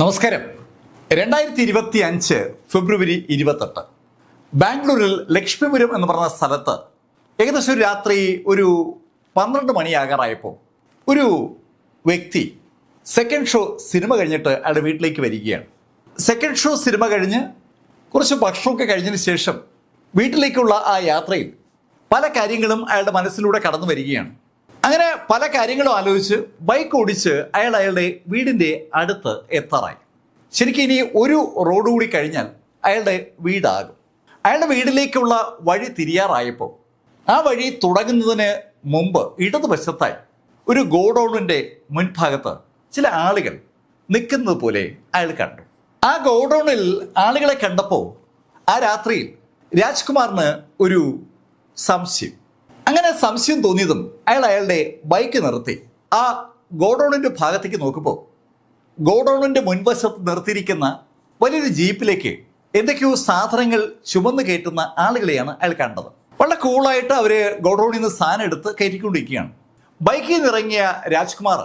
നമസ്കാരം. രണ്ടായിരത്തി ഇരുപത്തി അഞ്ച് ഫെബ്രുവരി ഇരുപത്തെട്ട്. ബാംഗ്ലൂരിൽ ലക്ഷ്മിപുരം എന്ന് പറഞ്ഞ സ്ഥലത്ത് ഏകദേശം ഒരു രാത്രി ഒരു പന്ത്രണ്ട് മണിയാകാറായപ്പോൾ ഒരു വ്യക്തി സെക്കൻഡ് ഷോ സിനിമ കഴിഞ്ഞിട്ട് അയാളുടെ വീട്ടിലേക്ക് വരികയാണ്. സെക്കൻഡ് ഷോ സിനിമ കഴിഞ്ഞ് കുറച്ച് ഭക്ഷണമൊക്കെ കഴിഞ്ഞതിന് ശേഷം വീട്ടിലേക്കുള്ള ആ യാത്രയിൽ പല കാര്യങ്ങളും അയാളുടെ മനസ്സിലൂടെ കടന്നു വരികയാണ്. അങ്ങനെ പല കാര്യങ്ങളും ആലോചിച്ച് ബൈക്ക് ഓടിച്ച് അയാൾ അയാളുടെ വീടിന്റെ അടുത്ത് എത്താറായി. ശരിക്കും ഇനി ഒരു റോഡ് കൂടി കഴിഞ്ഞാൽ അയാളുടെ വീടാകും. അയാളുടെ വീടിലേക്കുള്ള വഴി തിരിയാറായപ്പോൾ ആ വഴി തുടങ്ങുന്നതിന് മുമ്പ് ഇടതുവശത്തായി ഒരു ഗോഡൗണിന്റെ മുൻഭാഗത്ത് ചില ആളുകൾ നിൽക്കുന്നത് പോലെ അയാൾ കണ്ടു. ആ ഗോഡൌണിൽ ആളുകളെ കണ്ടപ്പോൾ ആ രാത്രിയിൽ രാജ്കുമാറിന് ഒരു സംശയം. അങ്ങനെ സംശയം തോന്നിയതും അയാൾ അയാളുടെ ബൈക്ക് നിർത്തി. ആ ഗോഡൌണിന്റെ ഭാഗത്തേക്ക് നോക്കുമ്പോൾ ഗോഡൌണിന്റെ മുൻവശത്ത് നിർത്തിയിരിക്കുന്ന വലിയൊരു ജീപ്പിലേക്ക് എന്തൊക്കെയോ സാധനങ്ങൾ ചുമന്ന് കയറ്റുന്ന ആളുകളെയാണ് അയാൾ കണ്ടത്. വളരെ കൂളായിട്ട് അവർ ഗോഡൌണിൽ നിന്ന് സാധനം എടുത്ത് കയറ്റിക്കൊണ്ടിരിക്കുകയാണ്. ബൈക്കിൽ നിന്ന് ഇറങ്ങിയ രാജ്കുമാർ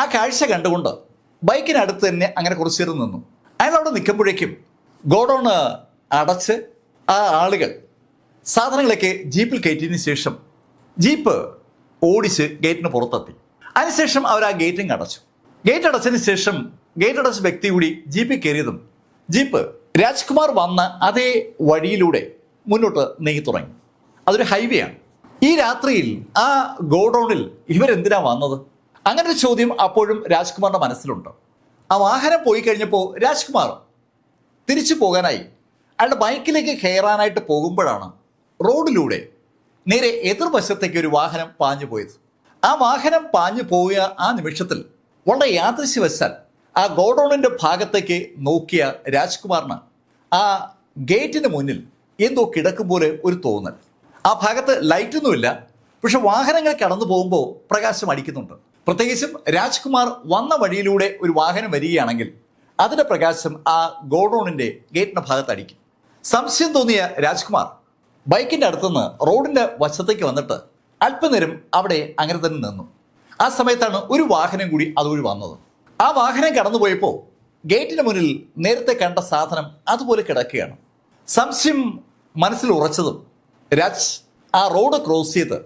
ആ കാഴ്ച കണ്ടുകൊണ്ട് ബൈക്കിനടുത്ത് തന്നെ അങ്ങനെ കുറച്ചു നേരം നിന്നു. അയാൾ അവിടെ നിൽക്കുമ്പോഴേക്കും ഗോഡൌണ് അടച്ച് ആ ആളുകൾ സാധനങ്ങളൊക്കെ ജീപ്പിൽ കയറ്റിയതിന് ശേഷം ജീപ്പ് ഓടിച്ച് ഗേറ്റിന് പുറത്തെത്തി. അതിനുശേഷം അവർ ആ ഗേറ്റും അടച്ചു ഗേറ്റ് അടച്ചതിന് ശേഷം ഗേറ്റ് അടച്ച വ്യക്തി കൂടി ജീപ്പിൽ കയറിയതും ജീപ്പ് രാജ്കുമാർ വന്ന അതേ വഴിയിലൂടെ മുന്നോട്ട് നീങ്ങി തുടങ്ങി അതൊരു ഹൈവേ ആണ്. ഈ രാത്രിയിൽ ആ ഗോഡൌണിൽ ഇവരെന്തിനാ വന്നത്? അങ്ങനെ ഒരു ചോദ്യം അപ്പോഴും രാജ്കുമാറിന്റെ മനസ്സിലുണ്ട്. ആ വാഹനം പോയി കഴിഞ്ഞപ്പോൾ രാജ്കുമാർ തിരിച്ചു പോകാനായി അയാളുടെ ബൈക്കിലേക്ക് കയറാനായിട്ട് പോകുമ്പോഴാണ് റോഡിലൂടെ നേരെ എതിർവശത്തേക്ക് ഒരു വാഹനം പാഞ്ഞു പോയത്. ആ വാഹനം പാഞ്ഞു പോയ ആ നിമിഷത്തിൽ വളരെ യാദൃശ്യവശാൽ ആ ഗോഡൌണിന്റെ ഭാഗത്തേക്ക് നോക്കിയ രാജ്കുമാറിന് ആ ഗേറ്റിന് മുന്നിൽ എന്തോ കിടക്കും പോലെ ഒരു തോന്നൽ. ആ ഭാഗത്ത് ലൈറ്റൊന്നുമില്ല പക്ഷെ വാഹനങ്ങൾ കടന്നു പോകുമ്പോൾ പ്രകാശം അടിക്കുന്നുണ്ട്. പ്രത്യേകിച്ചും രാജ്കുമാർ വന്ന വഴിയിലൂടെ ഒരു വാഹനം വരികയാണെങ്കിൽ അതിന്റെ പ്രകാശം ആ ഗോഡൌണിന്റെ ഗേറ്റിന്റെ ഭാഗത്ത് അടിക്കും. സംശയം തോന്നിയ രാജ്കുമാർ ബൈക്കിന്റെ അടുത്തുനിന്ന് റോഡിന്റെ വശത്തേക്ക് വന്നിട്ട് അല്പനേരം അവിടെ അങ്ങനെ തന്നെ നിന്നു. ആ സമയത്താണ് ഒരു വാഹനം കൂടി അതുവഴി വന്നത്. ആ വാഹനം കടന്നുപോയപ്പോൾ ഗേറ്റിന് മുന്നിൽ നേരത്തെ കണ്ട സാധനം അതുപോലെ കിടക്കുകയാണ്. സംശയം മനസ്സിൽ ഉറച്ചതും രാജ് ആ റോഡ് ക്രോസ് ചെയ്ത്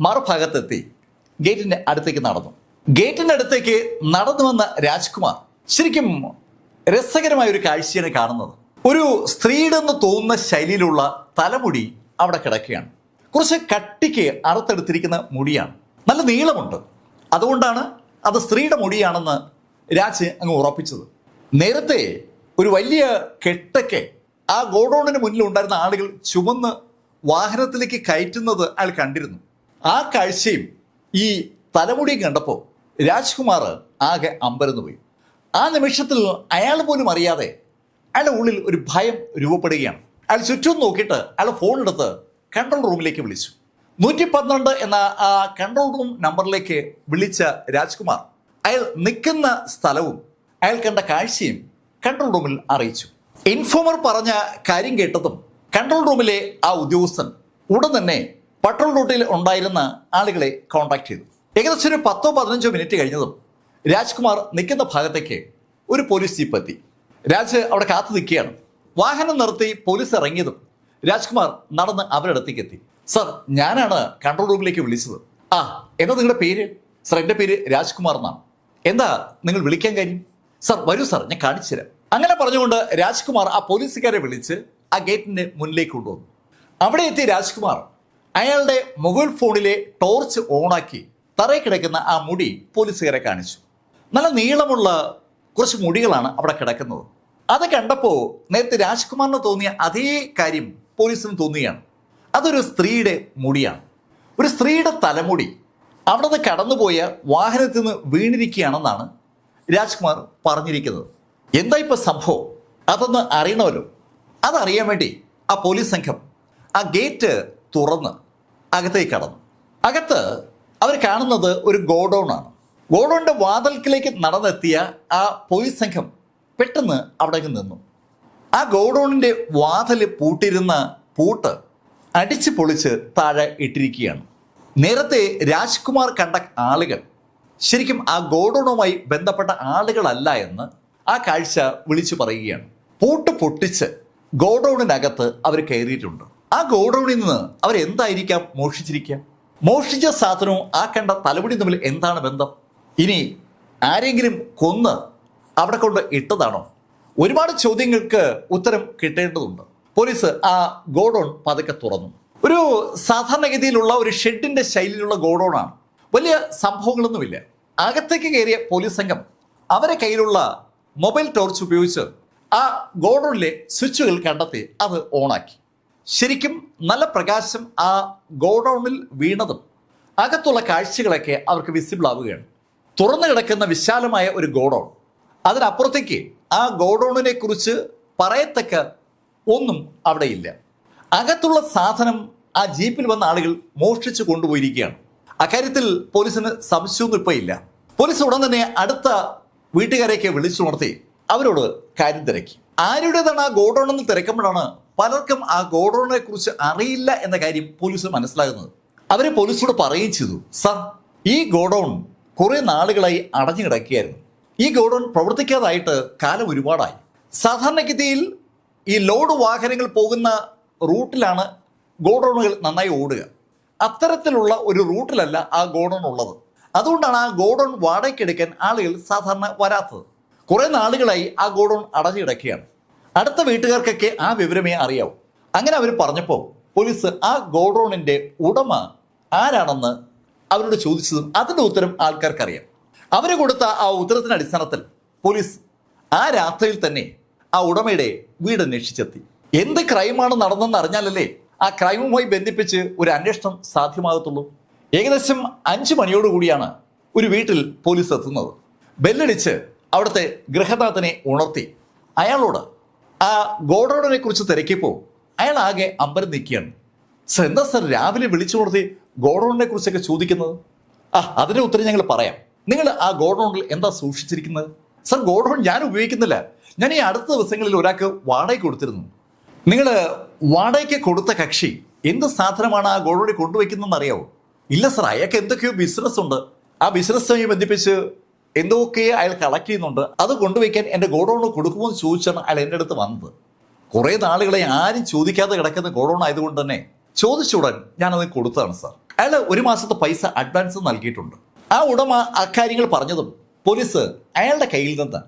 മറുഭാഗത്തെത്തി ഗേറ്റിന്റെ അടുത്തേക്ക് നടന്നു. ഗേറ്റിന്റെ അടുത്തേക്ക് നടന്നു വന്ന രാജ്കുമാർ ശരിക്കും രസകരമായ ഒരു കാഴ്ചയാണ് കാണുന്നത്. ഒരു സ്ത്രീയുടെന്ന് തോന്നുന്ന ശൈലിയിലുള്ള തലമുടി അവിടെ കിടക്കുകയാണ്. കുറച്ച് കട്ടിക്ക് അറുത്തെടുത്തിരിക്കുന്ന മുടിയാണ്. നല്ല നീളമുണ്ട്. അതുകൊണ്ടാണ് അത് സ്ത്രീയുടെ മുടിയാണെന്ന് രാജ് അങ്ങ് ഉറപ്പിച്ചത്. നേരത്തെ ഒരു വലിയ കെട്ടൊക്കെ ആ ഗോഡൌണിന് മുന്നിൽ ഉണ്ടായിരുന്ന ആളുകൾ ചുമന്ന് വാഹനത്തിലേക്ക് കയറ്റുന്നത് അയാൾ കണ്ടിരുന്നു. ആ കാഴ്ചയും ഈ തലമുടിയും കണ്ടപ്പോൾ രാജ്കുമാർ ആകെ അമ്പരന്നു പോയി ആ നിമിഷത്തിൽ അയാൾ പോലും അറിയാതെ അയാളുടെ ഉള്ളിൽ ഒരു ഭയം രൂപപ്പെടുകയാണ്. അയാൾ ചുറ്റും നോക്കിയിട്ട് അയാൾ ഫോണെടുത്ത് കൺട്രോൾ റൂമിലേക്ക് വിളിച്ചു. നൂറ്റി പന്ത്രണ്ട് എന്ന ആ കൺട്രോൾ റൂം നമ്പറിലേക്ക് വിളിച്ച രാജ്കുമാർ അയാൾ നിൽക്കുന്ന സ്ഥലവും അയാൾ കണ്ട കാഴ്ചയും കൺട്രോൾ റൂമിൽ അറിയിച്ചു. ഇൻഫോമർ പറഞ്ഞ കാര്യം കേട്ടതും കൺട്രോൾ റൂമിലെ ആ ഉദ്യോഗസ്ഥൻ ഉടൻ തന്നെ പട്രോൾ റൂട്ടിൽ ഉണ്ടായിരുന്ന ആളുകളെ കോൺടാക്ട് ചെയ്തു. ഏകദേശം ഒരു പത്തോ പതിനഞ്ചോ മിനിറ്റ് കഴിഞ്ഞതും രാജ്കുമാർ നിൽക്കുന്ന ഭാഗത്തേക്ക് ഒരു പോലീസ് ജീപ്പ് എത്തി. രാജ് അവിടെ കാത്തു നിൽക്കുകയാണ്. വാഹനം നിർത്തി പോലീസ് ഇറങ്ങിയതും രാജ്കുമാർ നടന്ന് അവരുടെ അടുത്തേക്ക് എത്തി. സർ ഞാനാണ് കൺട്രോൾ റൂമിലേക്ക് വിളിച്ചത്. ആ എന്താ നിങ്ങളുടെ പേര്? സർ എന്റെ പേര് രാജ്കുമാർ എന്നാണ്. എന്താ നിങ്ങൾ വിളിക്കാൻ കാര്യം? സർ വരൂ സർ ഞാൻ കാണിച്ചു തരാം. അങ്ങനെ പറഞ്ഞുകൊണ്ട് രാജ്കുമാർ ആ പോലീസുകാരെ വിളിച്ച് ആ ഗേറ്റിന്റെ മുന്നിലേക്ക് കൊണ്ടുവന്നു. അവിടെ എത്തിയ രാജ്കുമാർ അയാളുടെ മൊബൈൽ ഫോണിലെ ടോർച്ച് ഓണാക്കി തറയിൽ കിടക്കുന്ന ആ മുടി പോലീസുകാരെ കാണിച്ചു. നല്ല നീളമുള്ള കുറച്ച് മുടികളാണ് അവിടെ കിടക്കുന്നത്. അത് കണ്ടപ്പോൾ നേരത്തെ രാജ്കുമാറിന് തോന്നിയ അതേ കാര്യം പോലീസിന് തോന്നുകയാണ്. അതൊരു സ്ത്രീയുടെ മുടിയാണ്. ഒരു സ്ത്രീയുടെ തലമുടി. അവിടെ നിന്ന് കടന്നുപോയ വാഹനത്തിൽ നിന്ന് വീണിരിക്കുകയാണെന്നാണ് രാജ്കുമാർ പറഞ്ഞിരിക്കുന്നത്. എന്താ ഇപ്പൊ സംഭവം? അതൊന്ന് അറിയണമല്ലോ. അതറിയാൻ വേണ്ടി ആ പോലീസ് സംഘം ആ ഗേറ്റ് തുറന്ന് അകത്തേക്ക് കടന്നു. അകത്ത് അവർ കാണുന്നത് ഒരു ഗോഡൗൺ ആണ് ഗോഡൗണിന്റെ വാതിൽക്കിലേക്ക് നടന്നെത്തിയ ആ പോലീസ് സംഘം പെട്ടെന്ന് അവിടെ നിന്നു. ആ ഗോഡൗണിന്റെ വാതിൽ പൂട്ടിരുന്ന പൂട്ട് അടിച്ചു പൊളിച്ച് താഴെ ഇട്ടിരിക്കുകയാണ്. നേരത്തെ രാജ്കുമാർ കണ്ട ആളുകൾ ശരിക്കും ആ ഗോഡൗണുമായി ബന്ധപ്പെട്ട ആളുകളല്ല എന്ന് ആ കാഴ്ച വിളിച്ചു പറയുകയാണ്. പൂട്ട് പൊട്ടിച്ച് ഗോഡൗണിനകത്ത് അവർ കയറിയിട്ടുണ്ട്. ആ ഗോഡൗണിൽ നിന്ന് അവർ എന്തായിരിക്കാം മോഷിച്ചിരിക്കുക മോഷിച്ച സാധനവും ആ കണ്ട തലമുടി തമ്മിൽ എന്താണ് ബന്ധം? ഇനി ആരെങ്കിലും കൊന്ന് അവിടെ കൊണ്ട് ഇട്ടതാണോ? ഒരുപാട് ചോദ്യങ്ങൾക്ക് ഉത്തരം കിട്ടേണ്ടതുണ്ട്. പോലീസ് ആ ഗോഡൗൺ പതുക്കെ തുറന്നു. ഒരു സാധാരണഗതിയിലുള്ള ഒരു ഷെഡിന്റെ ശൈലിയിലുള്ള ഗോഡൗണാണ്. വലിയ സംഭവങ്ങളൊന്നുമില്ല. അകത്തേക്ക് കയറിയ പോലീസ് സംഘം അവരെ കയ്യിലുള്ള മൊബൈൽ ടോർച്ച് ഉപയോഗിച്ച് ആ ഗോഡൗണിലെ സ്വിച്ചുകൾ കണ്ടെത്തി അത് ഓണാക്കി. ശരിക്കും നല്ല പ്രകാശം ആ ഗോഡൗണിൽ വീണതും അകത്തുള്ള കാഴ്ചകളൊക്കെ അവർക്ക് വിസിബിൾ ആവുകയാണ്. തുറന്നു കിടക്കുന്ന വിശാലമായ ഒരു ഗോഡൌൺ. അതിനപ്പുറത്തേക്ക് ആ ഗോഡൌണിനെ കുറിച്ച് പറയത്തക്ക ഒന്നും അവിടെ ഇല്ല. അകത്തുള്ള സാധനം ആ ജീപ്പിൽ വന്ന ആളുകൾ മോഷ്ടിച്ചു കൊണ്ടുപോയിരിക്കുകയാണ്. അക്കാര്യത്തിൽ പോലീസിന് സംശയമൊന്നും ഇപ്പൊ ഇല്ല. പോലീസ് ഉടൻ തന്നെ അടുത്ത വീട്ടുകാരെയൊക്കെ വിളിച്ചുണർത്തി അവരോട് കാര്യം തിരക്കി. ആരുടേതാണ് ആ ഗോഡൌൺ എന്ന് തിരക്കുമ്പോഴാണ് പലർക്കും ആ ഗോഡൌണിനെ കുറിച്ച് അറിയില്ല എന്ന കാര്യം പോലീസ് മനസ്സിലാകുന്നത്. അവരെ പോലീസോട് പറയുകയും ചെയ്തു. സർ ഈ ഗോഡൌൺ കുറെ നാളുകളായി അടഞ്ഞു കിടക്കുകയായിരുന്നു. ഈ ഗോഡൗൺ പ്രവർത്തിക്കാതായിട്ട് കാലം ഒരുപാടായി. സാധാരണഗതിയിൽ ഈ ലോഡ് വാഹനങ്ങൾ പോകുന്ന റൂട്ടിലാണ് ഗോഡൗണുകൾ നന്നായി ഓടുക. അത്തരത്തിലുള്ള ഒരു റൂട്ടിലല്ല ആ ഗോഡൗൺ ഉള്ളത്. അതുകൊണ്ടാണ് ആ ഗോഡൗൺ വാടകയ്ക്കെടുക്കാൻ ആളുകൾ സാധാരണ വരാത്തത്. കുറെ നാളുകളായി ആ ഗോഡൗൺ അടഞ്ഞു കിടക്കുകയാണ്. അടുത്ത വീട്ടുകാർക്കൊക്കെ ആ വിവരമേ അറിയാവൂ. അങ്ങനെ അവർ പറഞ്ഞപ്പോൾ പോലീസ് ആ ഗോഡൗണിന്റെ ഉടമ ആരാണെന്ന് അവരോട് ചോദിച്ചതും അതിന്റെ ഉത്തരം ആൾക്കാർക്കറിയാം. അവരെ കൊടുത്ത ആ ഉത്തരത്തിന്റെ അടിസ്ഥാനത്തിൽ പോലീസ് ആ രാത്രിയിൽ തന്നെ ആ ഉടമയുടെ വീട് അന്വേഷിച്ചെത്തി. എന്ത് ക്രൈമാണ് നടന്നെന്ന് അറിഞ്ഞാലല്ലേ ആ ക്രൈമുമായി ബന്ധിപ്പിച്ച് ഒരു അന്വേഷണം സാധ്യമാകത്തുള്ളൂ. ഏകദേശം അഞ്ചു മണിയോടുകൂടിയാണ് ഒരു വീട്ടിൽ പോലീസ് എത്തുന്നത്. ബെല്ലടിച്ച് അവിടുത്തെ ഗൃഹനാഥനെ ഉണർത്തി. അയാളോട് ആ ഗോഡൌണിനെ കുറിച്ച് തിരക്കിയപ്പോൾ അയാൾ ആകെ അമ്പരം നിൽക്കുകയാണ്. എന്താ സർ? രാവിലെ വിളിച്ചുണർത്തി ഗോഡൌണിനെ കുറിച്ചൊക്കെ ചോദിക്കുന്നത്? ആ അതിന്റെ ഉത്തരം ഞങ്ങൾ പറയാം. നിങ്ങൾ ആ ഗോഡൗണിൽ എന്താ സൂക്ഷിച്ചിരിക്കുന്നത്? സർ ഗോഡൗൺ ഞാൻ ഉപയോഗിക്കുന്നില്ല. ഞാൻ ഈ അടുത്ത ദിവസങ്ങളിൽ ഒരാൾക്ക് വാടക കൊടുത്തിരുന്നു. നിങ്ങൾ വാടകയ്ക്ക് കൊടുത്ത കക്ഷി എന്ത് സാധനമാണ് ആ ഗോഡൗണിൽ കൊണ്ടുവയ്ക്കുന്നതെന്ന് അറിയാവോ ഇല്ല സർ അയാൾക്ക് എന്തൊക്കെയോ ബിസിനസ് ഉണ്ട്. ആ ബിസിനസ്സുമായി ബന്ധിപ്പിച്ച് എന്തൊക്കെയോ അയാൾ കളക്ട് ചെയ്യുന്നുണ്ട് അത് കൊണ്ടുവയ്ക്കാൻ എന്റെ ഗോഡൗൺ കൊടുക്കുമോ എന്ന് ചോദിച്ചാണ് അയാൾ എന്റെ അടുത്ത് വന്നത്. കുറേ നാളുകളെ ആരും ചോദിക്കാതെ കിടക്കുന്ന ഗോഡൗൺ ആയതുകൊണ്ട് തന്നെ ചോദിച്ചുടൻ ഞാനത് കൊടുത്തതാണ് സാർ. അയാൾ ഒരു മാസത്തെ പൈസ അഡ്വാൻസ് നൽകിയിട്ടുണ്ട്. ആ ഉടമ അക്കാര്യങ്ങൾ പറഞ്ഞതും പോലീസ് അയാളുടെ കയ്യിൽ നിന്ന്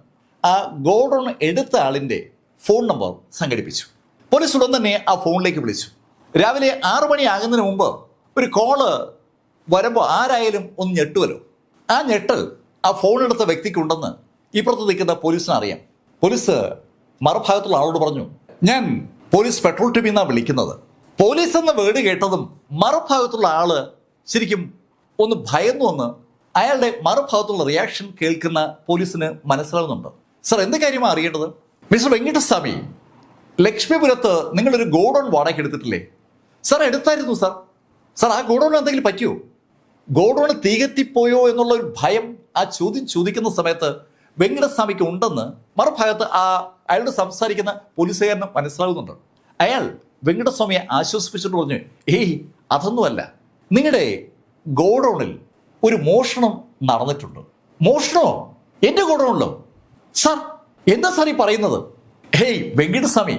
ആ ഗോഡൗൺ എടുത്ത ആളിന്റെ ഫോൺ നമ്പർ സംഘടിപ്പിച്ചു. പോലീസ് ഉടൻ തന്നെ ആ ഫോണിലേക്ക് വിളിച്ചു. രാവിലെ ആറു മണിയാകുന്നതിന് മുമ്പ് ഒരു കോൾ വരുമ്പോൾ ആരായാലും ഒന്ന് ഞെട്ടുവല്ലോ ആ ഞെട്ടൽ ആ ഫോണെടുത്ത വ്യക്തിക്കുണ്ടെന്ന് ഇപ്പുറത്ത് നിൽക്കുന്ന പോലീസിന് അറിയാം. പോലീസ് മറുഭാഗത്തുള്ള ആളോട് പറഞ്ഞു ഞാൻ പോലീസ് പെട്രോൾ ടീമിൽ നിന്നാണ് വിളിക്കുന്നത്. പോലീസ് എന്ന വേട് കേട്ടതും മറുഭാഗത്തുള്ള ആൾ ശരിക്കും ഒന്ന് ഭയന്നു വന്ന് അയാളുടെ മറുഭാഗത്തുള്ള റിയാക്ഷൻ കേൾക്കുന്ന പോലീസിന് മനസ്സിലാവുന്നുണ്ട് സർ എന്ത് കാര്യമാണ് അറിയേണ്ടത്? മിസ്റ്റർ വെങ്കിട്ടസ്വാമി ലക്ഷ്മിപുരത്ത് നിങ്ങളൊരു ഗോഡൗൺ വാടക എടുത്തിട്ടില്ലേ? സാർ എടുത്തായിരുന്നു സാർ സാർ ആ ഗോഡൗൺ എന്തെങ്കിലും പറ്റിയോ? ഗോഡൗൺ തീകത്തിപ്പോയോ എന്നുള്ള ഒരു ഭയം ആ ചോദ്യം ചോദിക്കുന്ന സമയത്ത് വെങ്കടസ്വാമിക്ക് ഉണ്ടെന്ന് മറുഭാഗത്ത് ആ അയാളോട് സംസാരിക്കുന്ന പോലീസുകാരന് മനസ്സിലാകുന്നുണ്ട്. അയാൾ വെങ്കടസ്വാമിയെ ആശ്വസിപ്പിച്ചിട്ട് പറഞ്ഞു ഏയ് അതൊന്നുമല്ല. നിങ്ങളുടെ ഗോഡൗണിൽ ഒരു മോഷണം നടന്നിട്ടുണ്ട്. മോഷണോ? എന്റെ ഗോഡൗണിലോ? സാർ എന്താ സാർ ഈ പറയുന്നത്? ഹേയ് വെങ്കിടസ്വാമി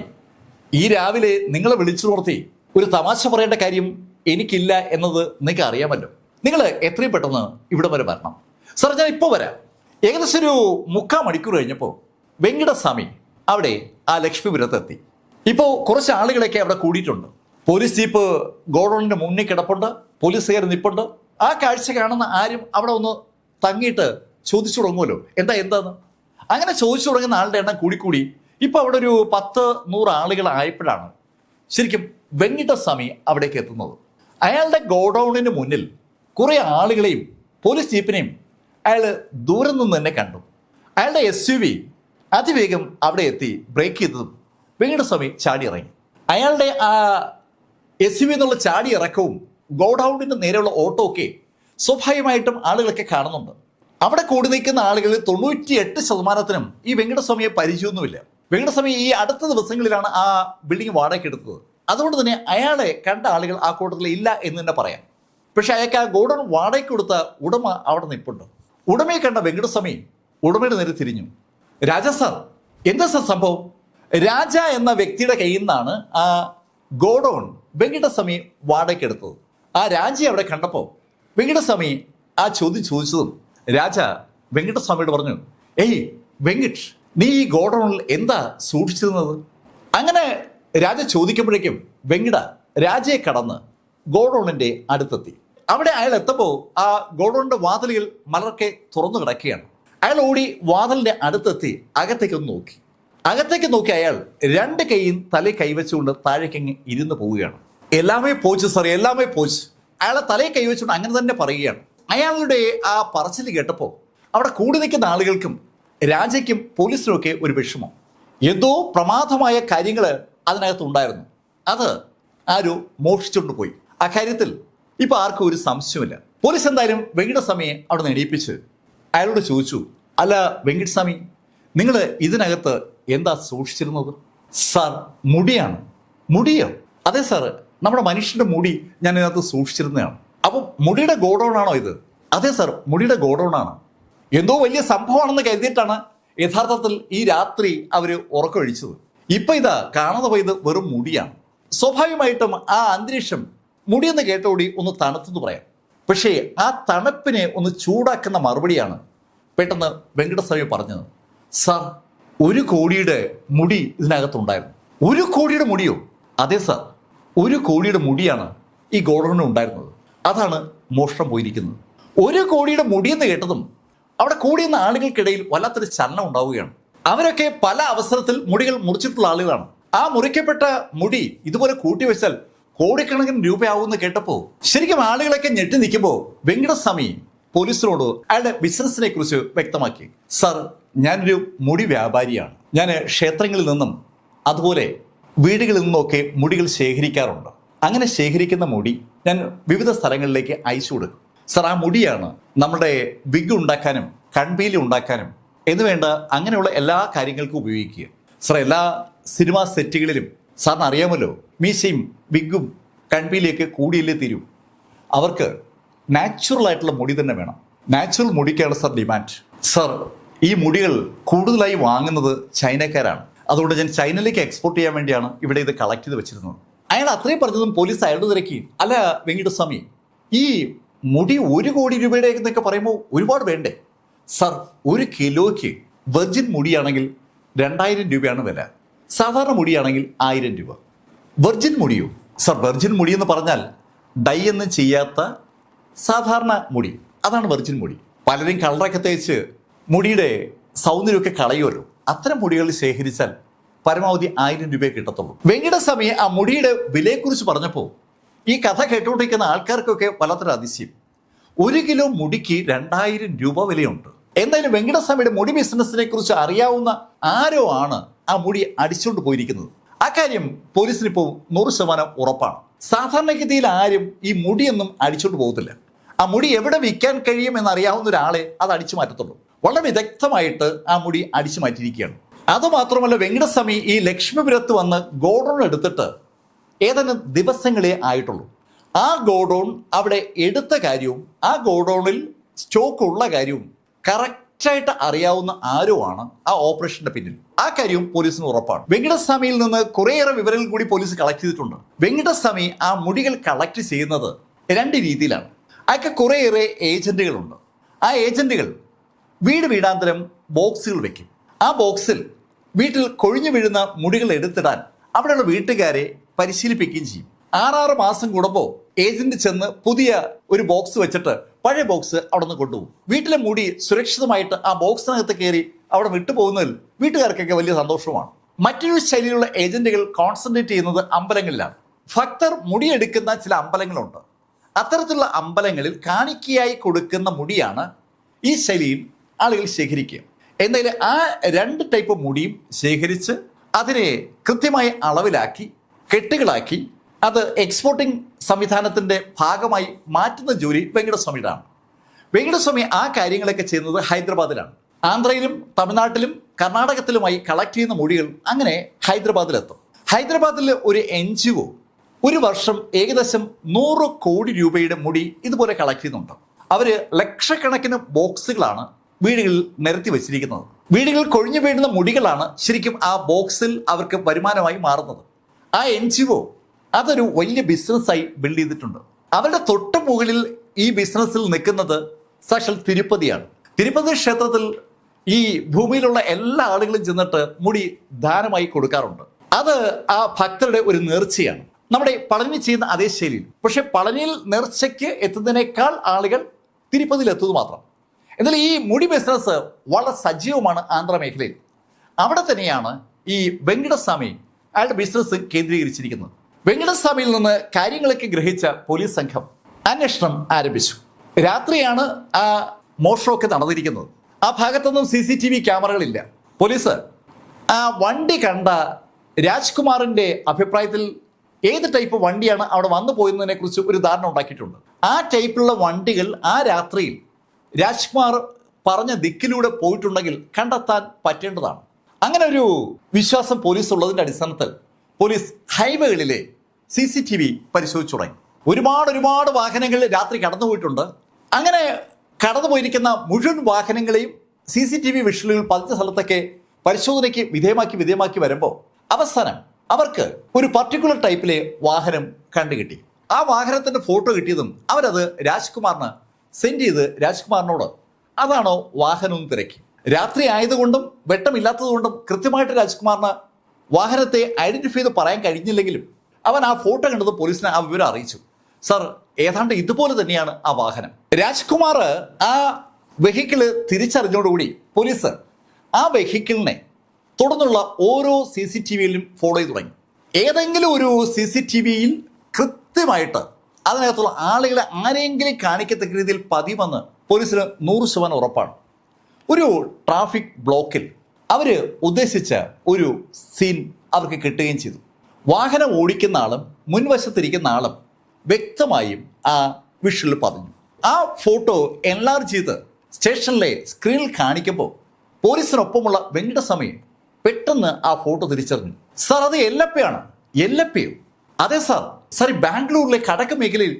ഈ രാവിലെ നിങ്ങളെ വിളിച്ചു നിർത്തി ഒരു തമാശ പറയേണ്ട കാര്യം എനിക്കില്ല എന്നത് നിങ്ങൾക്ക് അറിയാമല്ലോ. നിങ്ങൾ എത്രയും പെട്ടെന്ന് ഇവിടെ വരെ വരണം. സാർ ഞാൻ ഇപ്പോൾ വരാം. ഏകദേശം ഒരു മുക്കാൽ മണിക്കൂർ കഴിഞ്ഞപ്പോൾ വെങ്കിടസ്വാമി അവിടെ ആ ലക്ഷ്മിപുരത്തെത്തി ഇപ്പോൾ കുറച്ച് ആളുകളൊക്കെ അവിടെ കൂടിയിട്ടുണ്ട്. പോലീസ് ജീപ്പ് ഗോഡൌണിന്റെ മുന്നിൽ കിടപ്പുണ്ട്. പോലീസുകാർ നിപ്പുണ്ട്. ആ കാഴ്ച കാണുന്ന ആരും അവിടെ ഒന്ന് തങ്ങിയിട്ട് ചോദിച്ചു തുടങ്ങുമല്ലോ. എന്താ എന്താന്ന്? അങ്ങനെ ചോദിച്ചു തുടങ്ങുന്ന ആളുടെ എണ്ണം കൂടിക്കൂടി ഇപ്പോൾ അവിടെ ഒരു പത്ത് നൂറ് ആളുകൾ ആയപ്പോഴാണ് ശരിക്കും വെങ്കിട്ടസ്വാമി അവിടേക്ക് എത്തുന്നത്. അയാളുടെ ഗോഡൌണിന് മുന്നിൽ കുറേ ആളുകളെയും പോലീസ് ജീപ്പിനെയും അയാൾ ദൂരം നിന്ന് തന്നെ കണ്ടു. അയാളുടെ എസ് യു വി അതിവേഗം അവിടെ എത്തി ബ്രേക്ക് ചെയ്തതും വെങ്കിട്ടസ്വാമി ചാടി ഇറങ്ങി. അയാളുടെ ആ എസ് യു എന്നുള്ള ചാടി ഇറക്കവും ഗോഡൌണിന് നേരെയുള്ള ഓട്ടോ ഒക്കെ സ്വാഭാവികമായിട്ടും ആളുകളൊക്കെ കാണുന്നുണ്ട്. അവിടെ കൂടി നിൽക്കുന്ന ആളുകളിൽ തൊണ്ണൂറ്റി എട്ട് ശതമാനത്തിനും ഈ വെങ്കടസ്വാമിയെ പരിചയമൊന്നുമില്ല. വെങ്കടസ്വാമി ഈ അടുത്ത ദിവസങ്ങളിലാണ് ആ ബിൽഡിംഗ് വാടകയ്ക്ക് എടുത്തത്. അതുകൊണ്ട് തന്നെ അയാളെ കണ്ട ആളുകൾ ആ കൂട്ടത്തിൽ ഇല്ല എന്ന് തന്നെ പറയാം. പക്ഷെ അയാൾക്ക് ആ ഗോഡൌൺ വാടകയ്ക്ക് കൊടുത്ത ഉടമ അവിടെ നിൽപ്പുണ്ട്. ഉടമയെ കണ്ട വെങ്കടസ്വാമി ഉടമയുടെ നേരെ തിരിഞ്ഞു. രാജ സാർ എന്താ സാർ സംഭവം? രാജ എന്ന വ്യക്തിയുടെ കയ്യിൽ നിന്നാണ് ആ ഗോഡോൺ വെങ്കിടസ്വാമി വാടകയ്ക്കെടുത്തത്. ആ രാജ അവിടെ കണ്ടപ്പോൾ വെങ്കിടസ്വാമി ആ ചോദ്യം ചോദിച്ചതും രാജ വെങ്കിടസ്വാമിയോട് പറഞ്ഞു ഏയ് വെങ്കിട്ട് നീ ഈ ഗോഡൗണിൽ എന്താ സൂക്ഷിച്ചിരുന്നത്? അങ്ങനെ രാജ ചോദിക്കുമ്പോഴേക്കും വെങ്കിട രാജയെ കടന്ന് ഗോഡോണിന്റെ അടുത്തെത്തി. അവിടെ അയാൾ എത്തുമ്പോൾ ആ ഗോഡോണിന്റെ വാതിലിൽ മലർക്കെ തുറന്നു കിടക്കുകയാണ്. അയാൾ ഓടി വാതിലിന്റെ അടുത്തെത്തി അകത്തേക്ക് നോക്കി. അകത്തേക്ക് നോക്കി അയാൾ രണ്ട് കൈയും തലയിൽ കൈവച്ചുകൊണ്ട് താഴേക്കങ്ങ് ഇരുന്ന് പോവുകയാണ്. എല്ലാമേ പോച്ച് സാറേ എല്ലാമേ പോച്ച്. അയാളെ തലയിൽ കൈവച്ചുകൊണ്ട് അങ്ങനെ തന്നെ പറയുകയാണ്. അയാളുടെ ആ പറച്ചിൽ കേട്ടപ്പോൾ അവിടെ കൂടി നിൽക്കുന്ന ആളുകൾക്കും രാജയ്ക്കും പോലീസിനുമൊക്കെ ഒരു വിഷമം. എന്തോ പ്രമാദമായ കാര്യങ്ങൾ അതിനകത്ത് ഉണ്ടായിരുന്നു. അത് ആരോ മോഷിച്ചുകൊണ്ട് പോയി. ആ കാര്യത്തിൽ ഇപ്പൊ ആർക്കും ഒരു സംശയമില്ല പോലീസ് എന്തായാലും വെങ്കിടസ്വാമിയെ അവിടെ നിന്ന് എണീപ്പിച്ച് അയാളോട് ചോദിച്ചു അല്ല വെങ്കിടസ്വാമി നിങ്ങൾ ഇതിനകത്ത് എന്താ സൂക്ഷിച്ചിരുന്നത്? സാർ മുടിയാണ്. മുടിയോ? അതെ സാർ നമ്മുടെ മനുഷ്യന്റെ മുടി ഞാൻ ഇതിനകത്ത് സൂക്ഷിച്ചിരുന്നതാണ്. അപ്പം മുടിയുടെ ഗോഡൗൺ ആണോ ഇത്? അതെ സാർ മുടിയുടെ ഗോഡൗൺ ആണ് എന്തോ വലിയ സംഭവമാണെന്ന് കരുതിയിട്ടാണ് യഥാർത്ഥത്തിൽ ഈ രാത്രി അവർ ഉറക്കമൊഴിച്ചത്. ഇപ്പൊ ഇതാ കാണാതെ പോയത് വെറും മുടിയാണ്. സ്വാഭാവികമായിട്ടും ആ അന്തരീക്ഷം മുടിയെന്ന് കേട്ടോടി ഒന്ന് തണുത്തെന്ന് പറയാം. പക്ഷേ ആ തണുപ്പിനെ ഒന്ന് ചൂടാക്കുന്ന മറുപടിയാണ് പെട്ടെന്ന് വെങ്കടസ്വാമി പറഞ്ഞത്. സാർ ഒരു കോടിയുടെ മുടി ഇതിനകത്തുണ്ടായിരുന്നു. ഒരു കോടിയുടെ മുടിയോ? അതെ സാർ. ഒരു കോടിയുടെ മുടിയാണ് ഈ ഗോഡൗണിൽ ഉണ്ടായിരുന്നത്. അതാണ് മോഷണം പോയിരിക്കുന്നത്. ഒരു കോടിയുടെ മുടിയെന്ന് കേട്ടതും അവിടെ കൂടിയുന്ന ആളുകൾക്കിടയിൽ വല്ലാത്തൊരു ചലനം ഉണ്ടാവുകയാണ്. അവരൊക്കെ പല അവസരത്തിൽ മുടികൾ മുറിച്ചിട്ടുള്ള ആളുകളാണ്. ആ മുറിക്കപ്പെട്ട മുടി ഇതുപോലെ കൂട്ടിവെച്ചാൽ കോടിക്കണക്കിന് രൂപയാവും എന്ന് കേട്ടപ്പോൾ ശരിക്കും ആളുകളൊക്കെ ഞെട്ടി നിൽക്കുമ്പോൾ വെങ്കടസ്വാമി പോലീസിനോട് അയാളുടെ ബിസിനസിനെ കുറിച്ച് വ്യക്തമാക്കി. സർ ഞാനൊരു മുടി വ്യാപാരിയാണ്. ഞാൻ ക്ഷേത്രങ്ങളിൽ നിന്നും അതുപോലെ വീടുകളിൽ നിന്നൊക്കെ മുടികൾ ശേഖരിക്കാറുണ്ട്. അങ്ങനെ ശേഖരിക്കുന്ന മുടി ഞാൻ വിവിധ സ്ഥലങ്ങളിലേക്ക് അയച്ചു കൊടുക്കും. സർ ആ മുടിയാണ് നമ്മുടെ വിഗ് ഉണ്ടാക്കാനും കൺപീലി ഉണ്ടാക്കാനും എന്ന് വേണ്ട അങ്ങനെയുള്ള എല്ലാ കാര്യങ്ങൾക്കും ഉപയോഗിക്കുക. സർ എല്ലാ സിനിമാ സെറ്റുകളിലും സാറിന് അറിയാമല്ലോ മീശയും വിഗും കൺപീലിയൊക്കെ കൂടിയല്ലേ തീരൂ. അവർക്ക് നാച്ചുറൽ ആയിട്ടുള്ള മുടി തന്നെ വേണം. നാച്ചുറൽ മുടിക്കാണ് സർ ഡിമാൻഡ്. സർ ഈ മുടികൾ കൂടുതലായി വാങ്ങുന്നത് ചൈനക്കാരാണ്. അതുകൊണ്ട് ഞാൻ ചൈനയിലേക്ക് എക്സ്പോർട്ട് ചെയ്യാൻ വേണ്ടിയാണ് ഇവിടെ ഇത് കളക്ട് ചെയ്ത് വെച്ചിരുന്നത്. അയാൾ അത്രയും പറഞ്ഞതും പോലീസ് അയാളുടെ തിരക്കി. അല്ല വെങ്കിടസ്വാമി ഈ മുടി ഒരു കോടി രൂപയുടെ എന്നൊക്കെ പറയുമ്പോൾ ഒരുപാട് വേണ്ടേ? സർ ഒരു കിലോയ്ക്ക് വെർജിൻ മുടിയാണെങ്കിൽ രണ്ടായിരം രൂപയാണ് വില. സാധാരണ മുടിയാണെങ്കിൽ ആയിരം രൂപ. വെർജിൻ മുടിയോ? സർ വെർജിൻ മുടി എന്ന് പറഞ്ഞാൽ ഡൈ ഒന്നും ചെയ്യാത്ത സാധാരണ മുടി. അതാണ് വെർജിൻ മുടി. പലരും കളറൊക്കെ തേച്ച് മുടിയുടെ സൗന്ദര്യമൊക്കെ കളയുമല്ലോ. അത്തരം മുടികൾ ശേഖരിച്ചാൽ പരമാവധി ആയിരം രൂപയെ കിട്ടത്തുള്ളൂ. വെങ്കിടസ്വാമിയെ ആ മുടിയുടെ വിലയെക്കുറിച്ച് പറഞ്ഞപ്പോൾ ഈ കഥ കേട്ടുകൊണ്ടിരിക്കുന്ന ആൾക്കാർക്കൊക്കെ വല്ലാത്തൊരു അതിശയം. ഒരു കിലോ മുടിക്ക് രണ്ടായിരം രൂപ വിലയുണ്ട്. എന്തായാലും വെങ്കടസ്വാമിയുടെ മുടി ബിസിനസിനെ കുറിച്ച് അറിയാവുന്ന ആരോ ആണ് ആ മുടി അടിച്ചുകൊണ്ട് പോയിരിക്കുന്നത്. അക്കാര്യം കാര്യം പോലീസിന് ഇപ്പോൾ നൂറ് ശതമാനം ഉറപ്പാണ്. സാധാരണഗതിയിൽ ആരും ഈ മുടിയൊന്നും അടിച്ചുകൊണ്ട് പോകത്തില്ല. ആ മുടി എവിടെ വിൽക്കാൻ കഴിയും എന്നറിയാവുന്ന ഒരാളെ അത് അടിച്ചു മാറ്റത്തുള്ളൂ. വളരെ വിദഗ്ധമായിട്ട് ആ മുടി അടിച്ചു മാറ്റിയിരിക്കുകയാണ്. അതുമാത്രമല്ല വെങ്കടസ്വാമി ഈ ലക്ഷ്മിപുരത്ത് വന്ന് ഗോഡൗൺ എടുത്തിട്ട് ഏതാനും ദിവസങ്ങളേ ആയിട്ടുള്ളൂ. ആ ഗോഡൗൺ അവിടെ എടുത്ത കാര്യവും ആ ഗോഡൗണിൽ സ്റ്റോക്ക് ഉള്ള കാര്യവും കറക്റ്റായിട്ട് അറിയാവുന്ന ആരോ ആണ് ആ ഓപ്പറേഷന്റെ പിന്നിൽ. ആ കാര്യവും പോലീസിന് ഉറപ്പാണ്. വെങ്കടസ്വാമിയിൽ നിന്ന് കുറേയേറെ വിവരങ്ങൾ കൂടി പോലീസ് കളക്ട് ചെയ്തിട്ടുണ്ട്. വെങ്കടസ്വാമി ആ മുടികൾ കളക്ട് ചെയ്യുന്നത് രണ്ട് രീതിയിലാണ്. അയാൾക്ക് കുറേയേറെ ഏജന്റുകളുണ്ട് ആ ഏജന്റുകൾ വീട് വീടാന്തരം ബോക്സുകൾ വെക്കും. ആ ബോക്സിൽ വീട്ടിൽ കൊഴിഞ്ഞു വീഴുന്ന മുടികൾ എടുത്തിടാൻ അവിടെയുള്ള വീട്ടുകാരെ പരിശീലിപ്പിക്കുകയും ചെയ്യും. ആറാറ് മാസം കൂടുമ്പോൾ ഏജന്റ് ചെന്ന് പുതിയ ഒരു ബോക്സ് വെച്ചിട്ട് പഴയ ബോക്സ് അവിടെ നിന്ന് കൊണ്ടുപോകും. വീട്ടിലെ മുടി സുരക്ഷിതമായിട്ട് ആ ബോക്സിനകത്ത് കയറി അവിടെ വിട്ടുപോകുന്നതിൽ വീട്ടുകാർക്കൊക്കെ വലിയ സന്തോഷമാണ്. മറ്റൊരു ശൈലിയിലുള്ള ഏജന്റുകൾ കോൺസെൻട്രേറ്റ് ചെയ്യുന്നത് അമ്പലങ്ങളിലാണ്. ഭക്തർ മുടിയെടുക്കുന്ന ചില അമ്പലങ്ങളുണ്ട്. അത്തരത്തിലുള്ള അമ്പലങ്ങളിൽ കാണിക്കയായി കൊടുക്കുന്ന മുടിയാണ് ഈ ശൈലിയിൽ ആളുകൾ ശേഖരിക്കുക എന്തായാലും ആ രണ്ട് ടൈപ്പ് മുടിയും ശേഖരിച്ച് അതിനെ കൃത്യമായ അളവിലാക്കി കെട്ടുകളാക്കി അത് എക്സ്പോർട്ടിംഗ് സംവിധാനത്തിന്റെ ഭാഗമായി മാറ്റുന്ന ജോലി വെങ്കടസ്വാമിയുടെയാണ് വെങ്കടസ്വാമി ആ കാര്യങ്ങളൊക്കെ ചെയ്യുന്നത് ഹൈദരാബാദിലാണ്. ആന്ധ്രയിലും തമിഴ്നാട്ടിലും കർണാടകത്തിലുമായി കളക്ട് ചെയ്യുന്ന മൊഴികൾ അങ്ങനെ ഹൈദരാബാദിലെത്തും. ഹൈദരാബാദിലെ ഒരു എൻ ജി ഒ ഒരു വർഷം ഏകദേശം നൂറ് കോടി രൂപയുടെ മുടി ഇതുപോലെ കളക്ട് ചെയ്യുന്നുണ്ട്. അവർ ലക്ഷക്കണക്കിന് ബോക്സുകളാണ് വീടുകളിൽ നിരത്തി വച്ചിരിക്കുന്നത്. വീടുകളിൽ കൊഴിഞ്ഞു വീഴുന്ന മുടികളാണ് ശരിക്കും ആ ബോക്സിൽ അവർക്ക് വരുമാനമായി മാറുന്നത്. ആ എൻ ജി ഒ അതൊരു വലിയ ബിസിനസ്സായി ബിൽഡ് ചെയ്തിട്ടുണ്ട്. അവരുടെ തൊട്ട് മുകളിൽ ഈ ബിസിനസ്സിൽ നിൽക്കുന്നത് സാക്ഷാൽ തിരുപ്പതിയാണ്. തിരുപ്പതി ക്ഷേത്രത്തിൽ ഈ ഭൂമിയിലുള്ള എല്ലാ ആളുകളും ചെന്നിട്ട് മുടി ദാനമായി കൊടുക്കാറുണ്ട്. അത് ആ ഭക്തരുടെ ഒരു നേർച്ചയാണ്. നമ്മുടെ പളനി ചെയ്യുന്ന അതേ ശൈലിയിൽ. പക്ഷെ പളനിയിൽ നേർച്ചയ്ക്ക് എത്തുന്നതിനേക്കാൾ ആളുകൾ തിരുപ്പതിയിൽ എത്തുന്നത് മാത്രം. എന്നാൽ ഈ മുടി ബിസിനസ് വളരെ സജീവമാണ് ആന്ധ്ര മേഖലയിൽ. അവിടെ തന്നെയാണ് ഈ വെങ്കടസ്വാമി അയാളുടെ ബിസിനസ് കേന്ദ്രീകരിച്ചിരിക്കുന്നത്. വെങ്കടസ്വാമിയിൽ നിന്ന് കാര്യങ്ങളൊക്കെ ഗ്രഹിച്ച പോലീസ് സംഘം അന്വേഷണം ആരംഭിച്ചു. രാത്രിയാണ് ആ മോഷണമൊക്കെ നടന്നിരിക്കുന്നത്. ആ ഭാഗത്തൊന്നും സി സി ടി വി ക്യാമറകളില്ല. പോലീസ് ആ വണ്ടി കണ്ട രാജ്കുമാറിന്റെ അഭിപ്രായത്തിൽ ഏത് ടൈപ്പ് വണ്ടിയാണ് അവിടെ വന്നു പോയതിനെ കുറിച്ച് ഒരു ധാരണ ഉണ്ടാക്കിയിട്ടുണ്ട്. ആ ടൈപ്പിലുള്ള വണ്ടികൾ ആ രാത്രിയിൽ രാജ്കുമാർ പറഞ്ഞ ദിക്കിലൂടെ പോയിട്ടുണ്ടെങ്കിൽ കണ്ടെത്താൻ പറ്റേണ്ടതാണ്. അങ്ങനെ ഒരു വിശ്വാസം പോലീസ് ഉള്ളതിന്റെ അടിസ്ഥാനത്തിൽ പോലീസ് ഹൈവേകളിലെ സി സി ടി വി പരിശോധിച്ചു തുടങ്ങി. ഒരുപാട് ഒരുപാട് വാഹനങ്ങൾ രാത്രി കടന്നുപോയിട്ടുണ്ട്. അങ്ങനെ കടന്നുപോയിരിക്കുന്ന മുഴുവൻ വാഹനങ്ങളെയും സി സി ടി വി വിഷലുകൾ പതിച്ച സ്ഥലത്തൊക്കെ പരിശോധനയ്ക്ക് വിധേയമാക്കി വിധേയമാക്കി വരുമ്പോൾ അവസാനം അവർക്ക് ഒരു പർട്ടിക്കുലർ ടൈപ്പിലെ വാഹനം കണ്ടുകിട്ടി. ആ വാഹനത്തിന്റെ ഫോട്ടോ കിട്ടിയതും അവരത് രാജ്കുമാറിന് സെൻഡ് ചെയ്ത് രാജ്കുമാറിനോട് അതാണോ വാഹനം എന്ന് തിരക്കി. രാത്രി ആയതുകൊണ്ടും വെട്ടമില്ലാത്തതുകൊണ്ടും കൃത്യമായിട്ട് രാജ്കുമാറിന് വാഹനത്തെ ഐഡന്റിഫൈ ചെയ്ത് പറയാൻ കഴിഞ്ഞില്ലെങ്കിലും അവൻ ആ ഫോട്ടോ കണ്ടത് പോലീസിനെ ആ വിവരം അറിയിച്ചു. സർ ഏതാണ്ട് ഇതുപോലെ തന്നെയാണ് ആ വാഹനം. രാജ്കുമാർ ആ വെഹിക്കിൾ തിരിച്ചറിഞ്ഞോടുകൂടി പോലീസ് ആ വെഹിക്കിളിനെ തുടർന്നുള്ള ഓരോ സി സി ടി വിയിലും ഫോളോ ചെയ്ത് തുടങ്ങി. ഏതെങ്കിലും ഒരു സി സി ടി വിയിൽ കൃത്യമായിട്ട് അതിനകത്തുള്ള ആളുകളെ ആരെങ്കിലും കാണിക്കത്തക്ക രീതിയിൽ പതിവെന്ന് പോലീസിന് നൂറ് ശതമാനം ഉറപ്പാണ്. ഒരു ട്രാഫിക് ബ്ലോക്കിൽ അവർ ഉദ്ദേശിച്ച ഒരു സീൻ അവർക്ക് കിട്ടുകയും ചെയ്തു. വാഹനം ഓടിക്കുന്ന ആളും മുൻവശത്തിരിക്കുന്ന ആളും വ്യക്തമായും ആ വിഷുവിൽ പറഞ്ഞു ആ ഫോട്ടോ എൻലാർജ് ചെയ്ത് സ്റ്റേഷനിലെ സ്ക്രീനിൽ കാണിക്കുമ്പോൾ പോലീസിനൊപ്പമുള്ള വെങ്കടസ്വാമി പെട്ടെന്ന് ആ ഫോട്ടോ തിരിച്ചറിഞ്ഞു. സാർ അത് എല്ലപ്പയാണ് എല്ലപ്പയോ അതെ സാർ. ഈ ബാംഗ്ലൂരിലെ കടക്ക് മേഖലയിൽ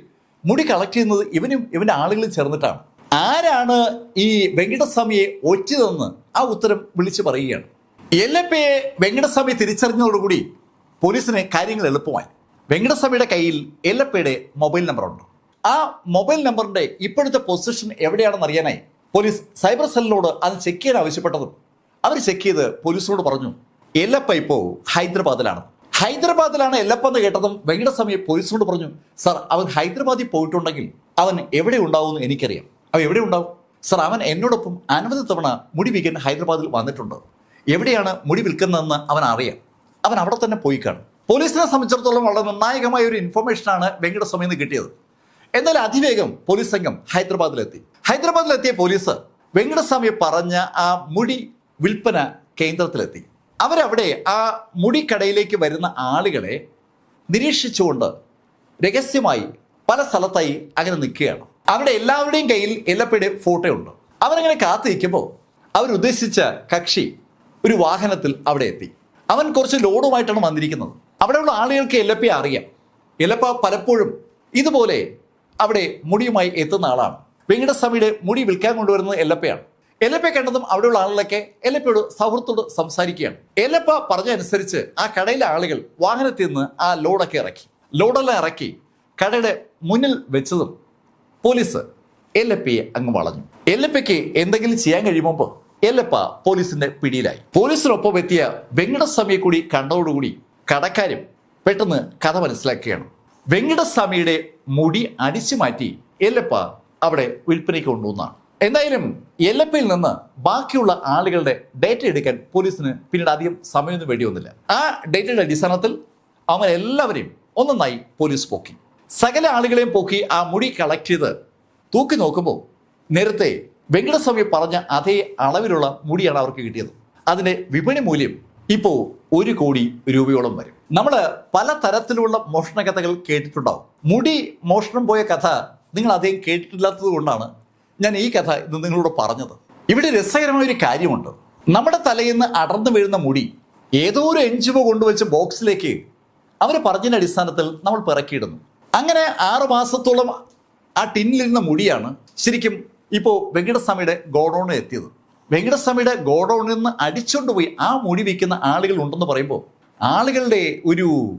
മുടി കളക്ട് ചെയ്യുന്നത് ഇവനും ഇവന്റെ ആളുകളും ചേർന്നിട്ടാണ്. ആരാണ് ഈ വെങ്കടസ്വാമിയെ ഒറ്റതെന്ന് ആ ഉത്തരം വിളിച്ചു പറയുകയാണ്. എല്ലപ്പയെ വെങ്കടസ്വാമി തിരിച്ചറിഞ്ഞതോടുകൂടി പോലീസിന് കാര്യങ്ങൾ എളുപ്പമായി. വെങ്കടസ്വാമിയുടെ കയ്യിൽ എല്ലപ്പയുടെ മൊബൈൽ നമ്പറുണ്ട് ആ മൊബൈൽ നമ്പറിന്റെ ഇപ്പോഴത്തെ പൊസിഷൻ എവിടെയാണെന്ന് അറിയാനായി പോലീസ് സൈബർ സെല്ലിനോട് അത് ചെക്ക് ചെയ്യാൻ ആവശ്യപ്പെട്ടതും അവർ ചെക്ക് ചെയ്ത് പോലീസിനോട് പറഞ്ഞു എല്ലപ്പ ഇപ്പോൾ ഹൈദരാബാദിലാണ്. ഹൈദരാബാദിലാണ് എല്ലപ്പ എന്ന് കേട്ടതും വെങ്കടസ്വാമി പോലീസിനോട് പറഞ്ഞു സാർ അവൻ ഹൈദരാബാദിൽ പോയിട്ടുണ്ടെങ്കിൽ അവൻ എവിടെ ഉണ്ടാവുമെന്ന് എനിക്കറിയാം. അവൻ എവിടെ ഉണ്ടാവും? സാർ അവൻ എന്നോടൊപ്പം അനവധി തവണ മുടി വിൽക്കാൻ ഹൈദരാബാദിൽ വന്നിട്ടുണ്ട്. എവിടെയാണ് മുടി വിൽക്കുന്നതെന്ന് അവൻ അറിയാം. അവൻ അവിടെ തന്നെ പോയി കാണും. പോലീസിനെ സംബന്ധിച്ചിടത്തോളം വളരെ നിർണായകമായ ഒരു ഇൻഫർമേഷനാണ് വെങ്കടസ്വാമിയിൽ നിന്ന് കിട്ടിയത്. എന്നാൽ അതിവേഗം പോലീസ് സംഘം ഹൈദരാബാദിലെത്തി. ഹൈദരാബാദിലെത്തിയ പോലീസ് വെങ്കടസ്വാമി പറഞ്ഞ ആ മുടി വിൽപ്പന കേന്ദ്രത്തിലെത്തി. അവരവിടെ ആ മുടിക്കടയിലേക്ക് വരുന്ന ആളുകളെ നിരീക്ഷിച്ചുകൊണ്ട് രഹസ്യമായി പല സ്ഥലത്തായി അങ്ങനെ നിൽക്കുകയാണ്. അവിടെ എല്ലാവരുടെയും കയ്യിൽ എല്ലപ്പയുടെ ഫോട്ടോ ഉണ്ട്. അവരങ്ങനെ കാത്തിരിക്കുമ്പോൾ അവരുദ്ദേശിച്ച കക്ഷി ഒരു വാഹനത്തിൽ അവിടെ എത്തി. അവൻ കുറച്ച് ലോഡുമായിട്ടാണ് വന്നിരിക്കുന്നത്. അവിടെയുള്ള ആളുകൾക്ക് എല്ലപ്പയെ അറിയാം. എല്ലപ്പ പലപ്പോഴും ഇതുപോലെ അവിടെ മുടിയുമായി എത്തുന്ന ആളാണ്. വെങ്കടസ്വാമിയുടെ മുടി വിൽക്കാൻ കൊണ്ടുവരുന്നത് എല്ലപ്പയാണ്. എല്ലപ്പയെ കണ്ടതും അവിടെയുള്ള ആളുകളൊക്കെ എലപ്പയോട് സൗഹൃദത്തോട് സംസാരിക്കുകയാണ്. എലപ്പ പറഞ്ഞനുസരിച്ച് ആ കടയിലെ ആളുകൾ വാഹനത്തിൽ നിന്ന് ആ ലോഡൊക്കെ ഇറക്കി. ലോഡെല്ലാം ഇറക്കി കടയുടെ മുന്നിൽ വെച്ചതും പോലീസ് എല്ലപ്പയെ അങ്ങ് വളഞ്ഞു. എല്ലപ്പയ്ക്ക് എന്തെങ്കിലും ചെയ്യാൻ കഴിയുമ്പോൾ എല്ലപ്പ പോലീസിന്റെ പിടിയിലായി. പോലീസിനൊപ്പം എത്തിയ വെങ്കടസ്വാമിയെ കൂടി കണ്ടതോടുകൂടി കടക്കാരും പെട്ടെന്ന് കഥ മനസ്സിലാക്കുകയാണ്. വെങ്കടസ്വാമിയുടെ മുടി അടിച്ചു മാറ്റി എല്ലപ്പ അവിടെ വിൽപ്പനയ്ക്ക് കൊണ്ടുവന്നാണ്. എന്തായാലും എല്ലപ്പയിൽ നിന്ന് ബാക്കിയുള്ള ആളുകളുടെ ഡേറ്റ എടുക്കാൻ പോലീസിന് പിന്നീട് അധികം സമയമൊന്നും വേണ്ടി വന്നില്ല ആ ഡേറ്റയുടെ അടിസ്ഥാനത്തിൽ അവരെല്ലാവരെയും ഒന്നൊന്നായി പോലീസ് പോക്കി. സകല ആളുകളെയും പോക്കി ആ മുടി കളക്ട് ചെയ്ത് തൂക്കി നോക്കുമ്പോൾ നേരത്തെ വെങ്കടസ്വാമി പറഞ്ഞ അതേ അളവിലുള്ള മുടിയാണ് അവർക്ക് കിട്ടിയത്. അതിന്റെ വിപണി മൂല്യം ഇപ്പോൾ ഒരു കോടി രൂപയോളം വരും. നമ്മൾ പല തരത്തിലുള്ള മോഷണ കഥകൾ കേട്ടിട്ടുണ്ടാവും. മുടി മോഷണം പോയ കഥ നിങ്ങൾ അധികം കേട്ടിട്ടില്ലാത്തത് കൊണ്ടാണ് ഞാൻ ഈ കഥ ഇന്ന് നിങ്ങളോട് പറഞ്ഞത്. ഇവിടെ രസകരമായ ഒരു കാര്യമുണ്ട്. നമ്മുടെ തലയിൽ നിന്ന് അടർന്നു വീഴുന്ന മുടി ഏതോ ഒരു എൻജിഒ കൊണ്ടുവച്ച് ബോക്സിലേക്ക് അവർ പറഞ്ഞതിന്റെ അടിസ്ഥാനത്തിൽ നമ്മൾ പിറക്കിയിടുന്നു. അങ്ങനെ ആറു മാസത്തോളം ആ ടിന്നിലിരുന്ന മുടിയാണ് ശരിക്കും ഇപ്പോൾ വെങ്കിടസ്വാമിയുടെ ഗോഡൌണിൽ എത്തിയത്. വെങ്കിടസ്വാമിയുടെ ഗോഡൌണിൽ നിന്ന് അടിച്ചുകൊണ്ട് പോയി ആ മുടി വയ്ക്കുന്ന ആളുകൾ ഉണ്ടെന്ന് പറയുമ്പോൾ ആളുകളുടെ ഒരു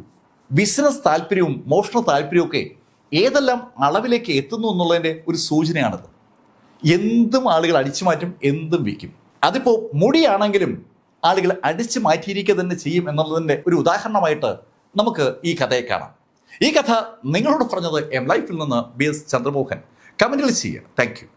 ബിസിനസ് താല്പര്യവും മോഷണ താല്പര്യവും ഒക്കെ ഏതെല്ലാം അളവിലേക്ക് എത്തുന്നു എന്നുള്ളതിന്റെ ഒരു സൂചനയാണത്. എന്തും ആളുകൾ അടിച്ചു മാറ്റും എന്തും വിൽക്കും അതിപ്പോൾ മുടിയാണെങ്കിലും ആളുകൾ അടിച്ചു മാറ്റിയിരിക്കുക തന്നെ ചെയ്യും എന്നുള്ളതിന്റെ ഒരു ഉദാഹരണമായിട്ട് നമുക്ക് ഈ കഥയെ കാണാം. ഈ കഥ നിങ്ങളോട് പറഞ്ഞത് എം ലൈഫിൽ നിന്ന് ബി എസ് ചന്ദ്രമോഹൻ. കമന്റിൽ ചെയ്യുക. താങ്ക്